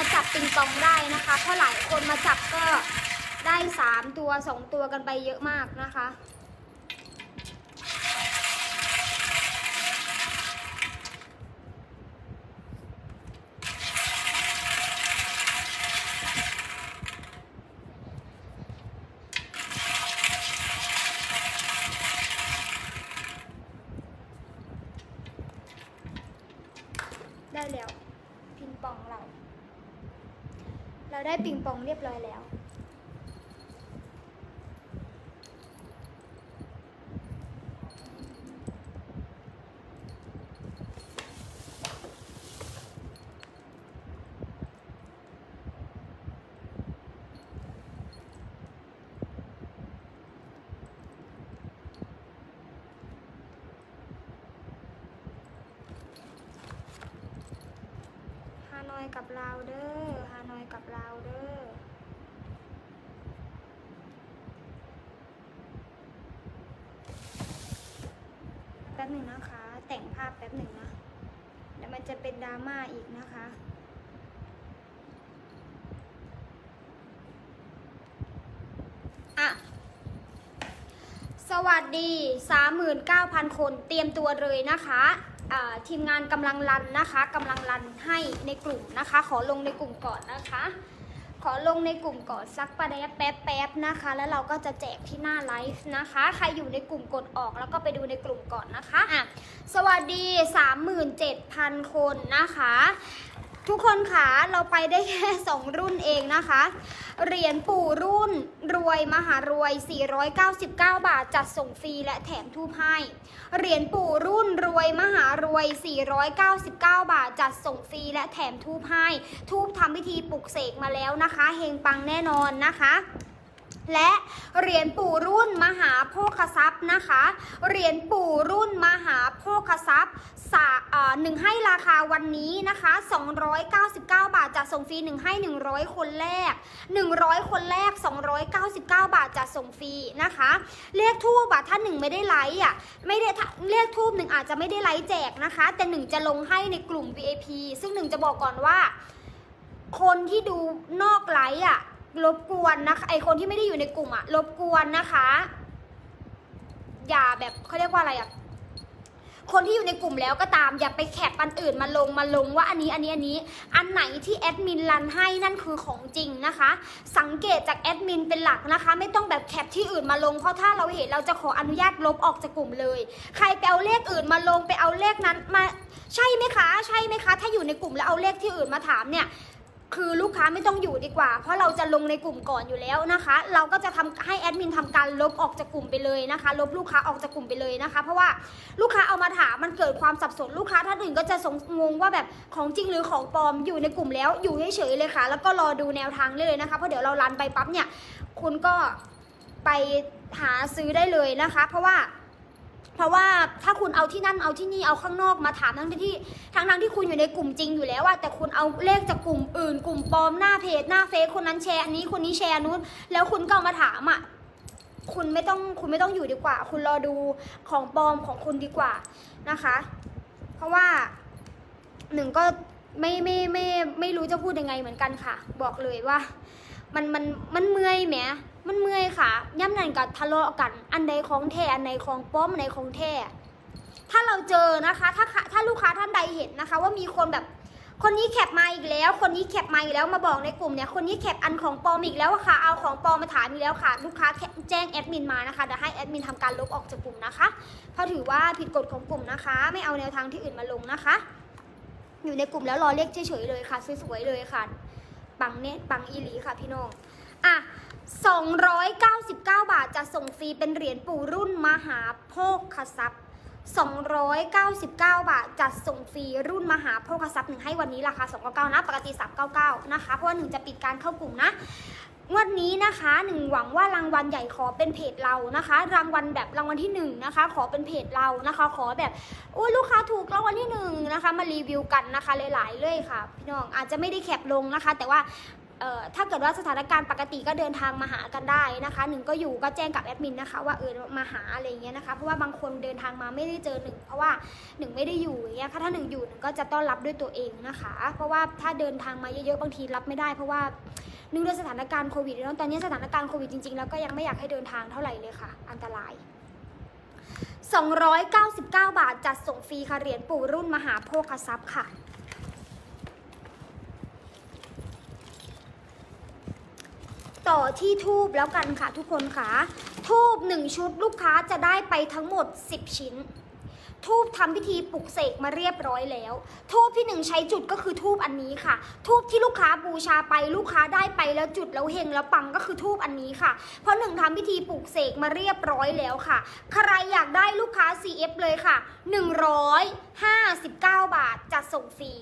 มาจับปิงปองได้นะคะ เพราะหลายคนมาจับก็ได้สามตัวสองตัวกันไปเยอะมากนะคะได้แล้วปิงปองเรา เราได้ปิงปองเรียบร้อยแล้ว ฮานอยกับเราวเด้อ ฮานอยกับเราวเด้อแป๊บหนึ่งนะคะ แต่งภาพแป๊บหนึ่งนะเดี๋ยวมันจะเป็นดราม่าอีกนะคะอะสวัสดี 39,000 คนเตรียมตัวเลยนะคะ ทีมงานกำลังรันนะคะกำลังรันให้ในกลุ่มนะคะ ขอลงในกลุ่มก่อนนะคะ ขอลงในกลุ่มก่อนสักประเดี๋ยวแป๊บแป๊บๆนะคะ แล้วเราก็จะแจกที่หน้าไลฟ์นะคะ ใครอยู่ในกลุ่มกดออกแล้วก็ไปดูในกลุ่มก่อนนะคะอะสวัสดี 37,000 คนนะคะ ทุกคนคะเราไปได้แค่ 2 รุ่นเองนะคะ เหรียญปู่รุ่นรวยมหารวย 499 บาท จัดส่งฟรีและแถมทูปให้ เหรียญปู่รุ่นรวยมหารวย 499 บาท จัดส่งฟรีและแถมทูปให้ ทูปทำพิธีปลุกเสกมาแล้วนะคะ เฮงปังแน่นอนนะคะ และเหรียญปู่รุ่นม โภคทรัพย์นะคะ เหรียญปู่รุ่นมหาโภคทรัพย์สาหนึ่งให้ราคาวันนี้นะคะ 299 บาทจะส่งฟรีหนึ่งให้ 100 คนแรก 100 คนแรก 299 บาทจะส่งฟรีนะคะเลขทูบอะถ้าหนึ่งไม่ได้ไลค์อะไม่ได้ถ้าเลขทูบหนึ่งอาจจะไม่ได้ไลค์แจกนะคะ แต่หนึ่งจะลงให้ในกลุ่ม VIP ซึ่งหนึ่งจะบอกก่อนว่า คนที่ดูนอกไลฟ์อะรบกวนนะคะไอคนที่ไม่ได้อยู่ในกลุ่มอะรบกวนนะคะ อย่าแบบเขาเรียกว่าอะไรอะคนที่อยู่ในกลุ่มแล้วก็ตามอย่าไปแคปอันอื่นมาลงมาลงว่าอันนี้อันนี้อันนี้ อันไหนที่แอดมินรันให้นั่นคือของจริงนะคะ สังเกตจากแอดมินเป็นหลักนะคะ ไม่ต้องแบบแคปที่อื่นมาลงเพราะถ้าเราเห็นเราจะขออนุญาตลบออกจากกลุ่มเลย ใครไปเอาเลขอื่นมาลงไปเอาเลขนั้นมาใช่ไหมคะ ใช่ไหมคะ ถ้าอยู่ในกลุ่มแล้วเอาเลขที่อื่นมาถามเนี่ย คือลูกค้าไม่ต้องอยู่ดีกว่า เพราะเราจะลงในกลุ่มก่อนอยู่แล้วนะคะ เราก็จะทำให้แอดมินทำการลบออกจากกลุ่มไปเลยนะคะ ลบลูกค้าออกจากกลุ่มไปเลยนะคะ เพราะว่าลูกค้าเอามาถามมันเกิดความสับสนลูกค้าท่านอื่นก็จะสงงงว่าแบบของจริงหรือของปลอมอยู่ในกลุ่มแล้วอยู่เฉยๆเลยค่ะ แล้วก็รอดูแนวทางเลยนะคะเพราะเดี๋ยวเรารันไปปั๊บเนี่ยคุณก็ไปหาซื้อได้เลยนะคะ เพราะว่า เพราะว่าถ้าคุณเอาที่นั่นเอาที่นี่เอาข้างนอกมาถามทั้งที่ทั้งทั้งที่คุณอยู่ในกลุ่มจริงอยู่แล้วอะแต่คุณเอาเลขจากกลุ่มอื่น กลุ่มปลอมหน้าเพจหน้าเฟซคนนั้นแชร์อันนี้คนนี้แชร์นนู้น แล้วคุณก็เอามาถามอะคุณไม่ต้องคุณไม่ต้องอยู่ดีกว่า คุณรอดูของปลอมของคุณดีกว่านะคะ เพราะว่าหนึ่งก็ ไม่ไม่ไม่ไม่รู้จะพูดยังไงเหมือนกันค่ะ บอกเลยว่า มันมันมันเมื่อยแหมมันเมื่อยค่ะย่ำนันกับทะเลาะกัน อันใดของแท้อันใดของป้อมอันใดของแท้ถ้าเราเจอนะคะ ถ้าถ้าลูกค้าท่านใดเห็นนะคะ ว่ามีคนแบบคนนี้แคปมาอีกแล้ว คนนี้แคปมาอีกแล้วมาบอกในกลุ่มเนี่ย คนนี้แคปอันของปลอมอีกแล้วค่ะ เอาของปลอมมาถามอีกแล้วค่ะ ลูกค้าแคปแจ้งแอดมินมานะคะเดี๋ยวให้แอดมินทำการลบออกจากกลุ่มนะคะ เพราะถือว่าผิดกฎของกลุ่มนะคะ ไม่เอาแนวทางที่อื่นมาลงนะคะ อยู่ในกลุ่มแล้วรอเลขเฉยๆเลยค่ะสวยๆเลยค่ะปังเน็ตปังอีหลีค่ะพี่น้องอะ299 บาทจะส่งฟรีเป็นเหรียญปู่รุ่นมหาโภคทรัพย์299 บาทจัดส่งฟรีรุ่นมหาโภคทรัพย์หนึ่งให้วันนี้ราคา299นะปกติ 399นะคะเพราะว่าหนึ่งจะปิดการเข้ากลุ่มนะ งวดนี้นะคะหนึ่งหวังว่ารางวัลใหญ่ขอเป็นเพจเรานะคะ รางวัลแบบรางวัลที่หนึ่งนะคะ ขอเป็นเพจเรานะคะ ขอแบบอุ้ยลูกค้าถูกรางวัลที่หนึ่งนะคะ มารีวิวกันนะคะหลายๆเลยค่ะ พี่น้องอาจจะไม่ได้แคปลงนะคะ แต่ว่า ถ้าเกิดว่าสถานการณ์ปกติก็เดินทางมาหากันได้นะคะหนึ่งก็อยู่ก็แจ้งกับแอดมินนะคะว่าเออมาหาอะไรเงี้ยนะคะเพราะว่าบางคนเดินทางมาไม่ได้เจอหนึ่งเพราะว่าหนึ่งไม่ได้อยู่อย่างเงี้ยค่ะถ้าหนึ่งอยู่หนึ่งก็จะต้อนรับด้วยตัวเองนะคะ เพราะว่าถ้าเดินทางมาเยอะๆบางทีรับไม่ได้ เพราะว่าเนื่องด้วยสถานการณ์โควิดแล้วตอนนี้สถานการณ์โควิดจริงๆแล้วก็ยังไม่อยากให้เดินทางเท่าไหร่เลยค่ะ อันตราย299 บาทจัดส่งฟรีค่ะเหรียญปู่รุ่นมหาโภคทรัพย์ค่ะ ต่อที่ทูบแล้วกันค่ะทุกคนค่ะ ทูบหนึ่งชุดลูกค้าจะได้ไปทั้งหมด 10 ชิ้น ทูบทำพิธีปลุกเสกมาเรียบร้อยแล้ว ทูบที่หนึ่งใช้จุดก็คือทูบอันนี้ค่ะ ทูบที่ลูกค้าบูชาไปลูกค้าได้ไปแล้วจุดแล้วเฮงแล้วปังก็คือทูบอันนี้ค่ะ เพราะหนึ่งทำพิธีปลุกเสกมาเรียบร้อยแล้วค่ะ ใครอยากได้ลูกค้า CF เลยค่ะ 159 บาทจัดส่งฟรี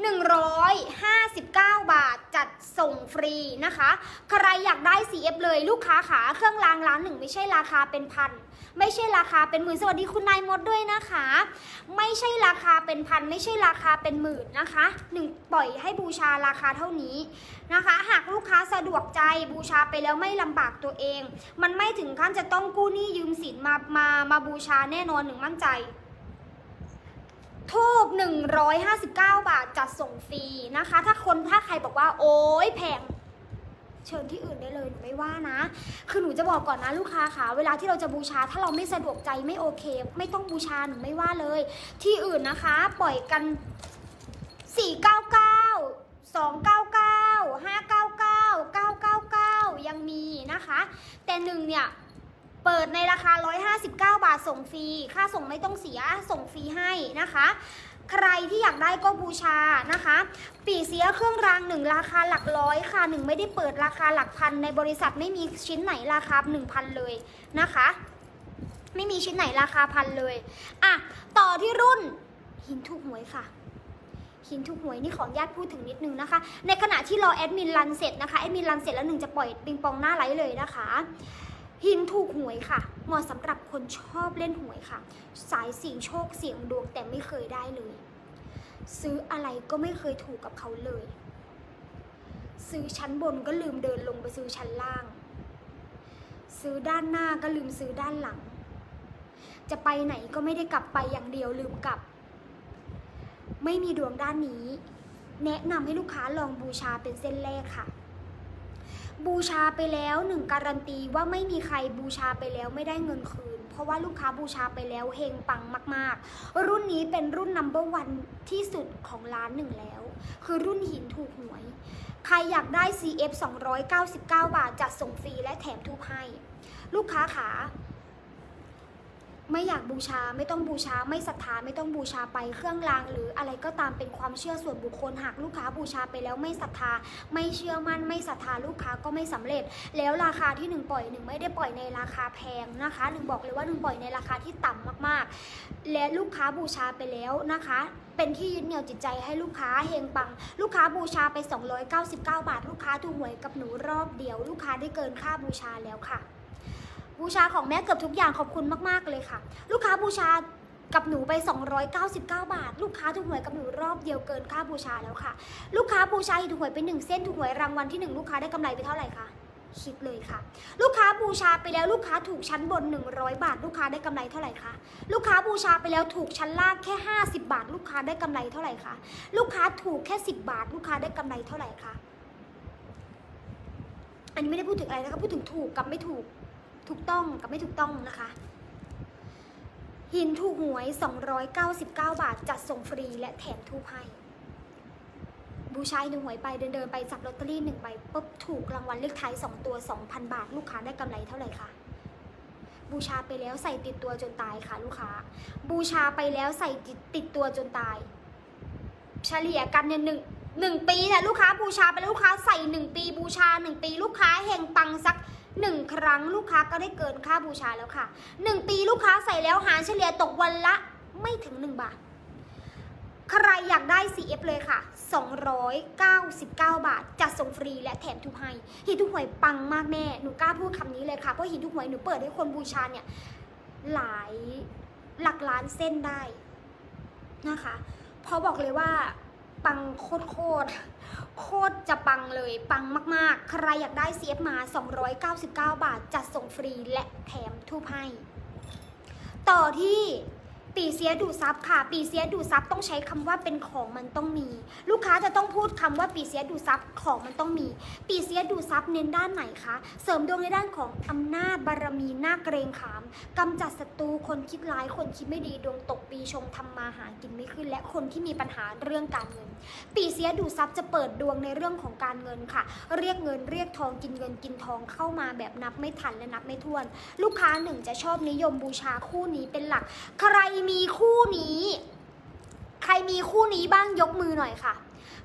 159 บาทจัดส่งฟรีนะคะ ใครอยากได้ CF เลยลูกค้าขาเครื่องรางร้านหนึ่งไม่ใช่ราคาเป็นพัน ไม่ใช่ราคาเป็นหมื่นสวัสดีคุณนายมดด้วยนะคะ ไม่ใช่ราคาเป็นพัน ไม่ใช่ราคาเป็นหมื่นนะคะหนึ่งปล่อยให้บูชาราคาเท่านี้นะคะ หากลูกค้าสะดวกใจบูชาไปแล้วไม่ลำบากตัวเอง มันไม่ถึงขั้นจะต้องกู้หนี้ยืมสินมามามาบูชาแน่นอนหนึ่งมั่นใจ ทูบ159 บาทจัดส่งฟรีนะคะ ถ้าคนถ้าใครบอกว่า โอ๊ยแพงเชิญที่อื่นได้เลยหนูไม่ว่านะ คือหนูจะบอกก่อนนะลูกค้าค่ะ เวลาที่เราจะบูชาถ้าเราไม่สะดวกใจไม่โอเค ไม่ต้องบูชาหนูไม่ว่าเลย ที่อื่นนะคะ ปล่อยกัน 499 299 599 999 ยังมีนะคะ แต่หนึ่งเนี่ย เปิดในราคา 159 บาทส่งฟรี ค่าส่งไม่ต้องเสีย ส่งฟรีให้นะคะ ใครที่อยากได้ก็บูชานะคะ ปีเสียเครื่องรางหนึ่งราคาหลักร้อยค่ะหนึ่งไม่ได้เปิดราคาหลักพัน ในบริษัทไม่มีชิ้นไหนราคาหนึ่งพันเลยนะคะ ไม่มีชิ้นไหนราคาพันเลยอะต่อที่รุ่นหินถูกหวยค่ะหินถูกหวยนี่ขออนุญาตพูดถึงนิดนึงนะคะ ในขณะที่รอแอดมินรันเสร็จนะคะแอดมินรันเสร็จแล้วหนึ่งจะปล่อยปิงปองหน้าไลฟ์เลยนะคะ หินถูกหวยค่ะ เหมาะสำหรับคนชอบเล่นหวยค่ะ สายเสี่ยงโชคเสี่ยงดวงแต่ไม่เคยได้เลย ซื้ออะไรก็ไม่เคยถูกกับเขาเลย ซื้อชั้นบนก็ลืมเดินลงไปซื้อชั้นล่าง ซื้อด้านหน้าก็ลืมซื้อด้านหลัง จะไปไหนก็ไม่ได้กลับไปอย่างเดียวลืมกลับ ไม่มีดวงด้านนี้ แนะนำให้ลูกค้าลองบูชาเป็นเส้นแรกค่ะ บูชาไปแล้วหนึ่งการันตีว่าไม่มีใครบูชาไปแล้วไม่ได้เงินคืน เพราะว่าลูกค้าบูชาไปแล้วเฮงปังมาก ๆ รุ่นนี้เป็นรุ่น number วันที่สุดของร้านหนึ่งแล้ว คือรุ่นหินถูกหวย ใครอยากได้ CF 299 บาทจัดส่งฟรีและแถมทุกให้ ลูกค้าขา ไม่อยากบูชาไม่ต้องบูชา ไม่ศรัทธาไม่ต้องบูชาไปเครื่องราง หรืออะไรก็ตามเป็นความเชื่อส่วนบุคคลหากลูกค้าบูชาไปแล้วไม่ศรัทธา ไม่เชื่อมั่นไม่ศรัทธาลูกค้าก็ไม่สำเร็จ แล้วราคาที่หนึ่งปล่อยหนึ่งไม่ได้ปล่อยในราคาแพงนะคะหนึ่งบอกเลยว่าหนึ่งปล่อยในราคาที่ต่ำมากๆ และลูกค้าบูชาไปแล้วนะคะเป็นที่ยึดเหนี่ยวจิตใจให้ลูกค้าเฮงปัง ลูกค้าบูชาไป 299 บาท ลูกค้าถูกหวยกับหนูรอบเดียว ลูกค้าได้เกินค่าบูชาแล้วค่ะ บูชาของแม่เกือบทุกอย่างขอบคุณมากๆเลยค่ะ ลูกค้าบูชากับหนูไป 299 บาท ลูกค้าถูกหวยกับหนูรอบเดียวเกินค่าบูชาแล้วค่ะ ลูกค้าบูชาถูกหวยไปหนึ่งเส้นถูกหวยรางวัลที่หนึ่งลูกค้าได้กำไรไปเท่าไหร่คะคิดเลยค่ะ ลูกค้าบูชาไปแล้วลูกค้าถูกชั้นบน 100 บาท ลูกค้าได้กำไรเท่าไหร่คะลูกค้าบูชาไปแล้วถูกชั้นล่างแค่ 50 บาท ลูกค้าได้กำไรเท่าไหร่คะลูกค้าถูกแค่ 10 บาท ลูกค้าได้กำไรเท่าไหร่คะอันนี้ไม่ได้พูดถึงอะไรนะคะพูดถึงถูกกับไม่ถูก ถูกต้องกับไม่ถูกต้องนะคะ หินถูกหวย 299 บาท จัดส่งฟรีและแถมทูบให้บูชาหนึ่งหวยไปเดินเดินไปจับลอตเตอรี่หนึ่งใบปุ๊บถูกรางวัลเลขท้าย2ตัว 2,000 บาท ลูกค้าได้กำไรเท่าไหร่คะบูชาไปแล้วใส่ติดตัวจนตายค่ะลูกค้า บูชาไปแล้วใส่ติดติดตัวจนตาย เฉลี่ยกันเนี่ยหนึ่งหนึ่งปีเนี่ยลูกค้าบูชาไปแล้วลูกค้าใส่หนึ่งปี บูชาหนึ่งปี ลูกค้าเฮงปังสัก หนึ่งครั้งลูกค้าก็ได้เกินค่าบูชาแล้วค่ะหนึ่งปีลูกค้าใส่แล้วหารเฉลี่ยตกวันละไม่ถึงหนึ่งบาท ใครอยากได้ CF เลยค่ะ 299 บาท จัดส่งฟรีและแถมทุกให้หินทุกหวยปังมากแม่ หนูกล้าพูดคำนี้เลยค่ะ เพราะหินทุกหวยหนูเปิดให้คนบูชาเนี่ยหลายหลักล้านเส้นได้นะคะเพราะบอกเลยว่า ปังโคตรโคตรโคตรจะปังเลยปังมากๆ ใครอยากได้ CF มา 299 บาท จัดส่งฟรีและแถมทูบให้ต่อที่ ปีเสียดูซับค่ะ ปีเสียดูซับต้องใช้คำว่าเป็นของมันต้องมี ลูกค้าจะต้องพูดคำว่าปีเสียดูซับของมันต้องมี ปีเสียดูซับเน้นด้านไหนคะเสริมดวงในด้านของอำนาจบารมีหน้าเกรงขามกำจัดศัตรูคนคิดร้ายคนคิดไม่ดีดวงตกปีชงทำมาหากินไม่ขึ้น และคนที่มีปัญหาเรื่องการเงิน ปีเสียดูซับจะเปิดดวงในเรื่องของการเงินค่ะ เรียกเงินเรียกทองกินเงินกินทองเข้ามาแบบนับไม่ทันและนับไม่ถ้วน ลูกค้าหนึ่งจะชอบนิยมบูชาคู่นี้เป็นหลักใครมีคู่นี้ ใครมีคู่นี้บ้างยกมือหน่อยค่ะ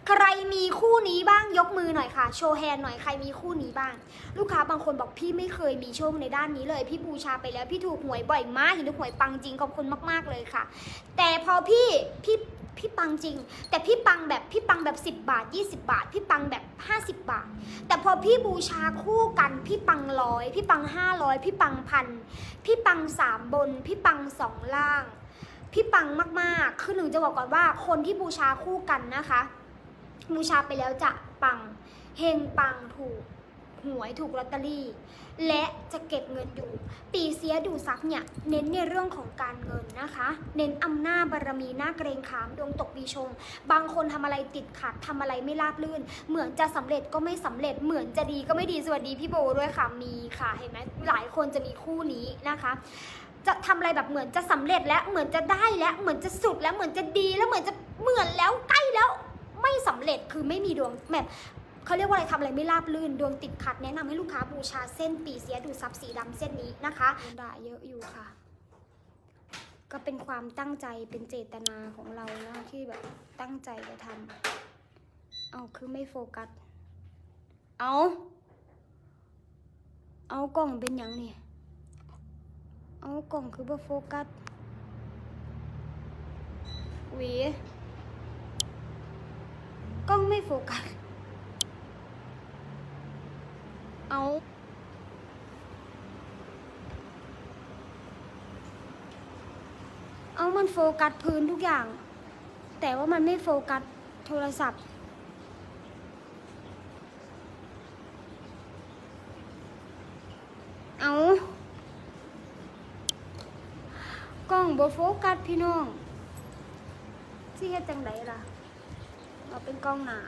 ใครมีคู่นี้บ้างยกมือหน่อยค่ะ โชว์แฮนด์หน่อยใครมีคู่นี้บ้าง ลูกค้าบางคนบอกพี่ไม่เคยมีโชคในด้านนี้เลย พี่บูชาไปแล้วพี่ถูกหวยบ่อยมากเห็นถูกหวยปังจริงขอบคุณมาก ๆเลยค่ะ แต่พอพี่พี่พี่ปังจริง แต่พี่ปังแบบพี่ปังแบบ 10 บาท 20 บาท พี่ปังแบบ 50 บาท แต่พอพี่บูชาคู่กัน พี่ปังร้อยพี่ปัง 500 พี่ปังพันพี่ปังสามบน พี่ปังสองล่าง พี่ปังมากๆ คือหนึ่งจะบอกก่อนว่าคนที่บูชาคู่กันนะคะ บูชาไปแล้วจะปัง เฮงปังถูกหวยถูกลอตเตอรี่ และจะเก็บเงินอยู่ ปีเสียดูซักเนี่ย เน้นในเรื่องของการเงินนะคะ เน้นอำนาจบารมีหน้าเกรงขามดวงตกปีชง บางคนทำอะไรติดขัดทำอะไรไม่ราบรื่น เหมือนจะสำเร็จก็ไม่สำเร็จเหมือนจะดีก็ไม่ดีสวัสดีพี่โบด้วยค่ะมีค่ะ เห็นไหมหลายคนจะมีคู่นี้นะคะ จะทำอะไรแบบเหมือนจะสำเร็จและเหมือนจะได้และเหมือนจะสุดแล้วเหมือนจะดีแล้วเหมือนจะเหมือนแล้วใกล้แล้วไม่สำเร็จคือไม่มีดวงแบบเขาเรียกว่าอะไรทำอะไรไม่ราบรื่นดวงติดขัดแนะนำให้ลูกค้าบูชาเส้นปีเสียดูซับสีดำเส้นนี้นะคะด่าเยอะอยู่ค่ะ ก็เป็นความตั้งใจเป็นเจตนาของเรานะที่แบบตั้งใจจะทำเอาคือไม่โฟกัส เอา เอากล่องเป็นอย่างนี่ เอากล่องคือบ่โฟกัสหวีกล้องไม่โฟกัส เอาเอามันโฟกัสพื้นทุกอย่าง แต่ว่ามันไม่โฟกัสโทรศัพท์ เอา กล้อง บ่โฟกัสพี่น้องที่เฮ็ดจังไดล่ะ เราเป็นกล้องหนา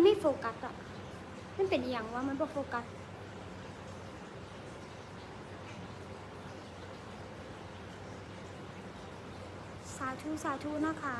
มันไม่โฟกัสอะมันเป็นอย่างว่ามันบ่โฟกัสสาธุสาธุนะคะ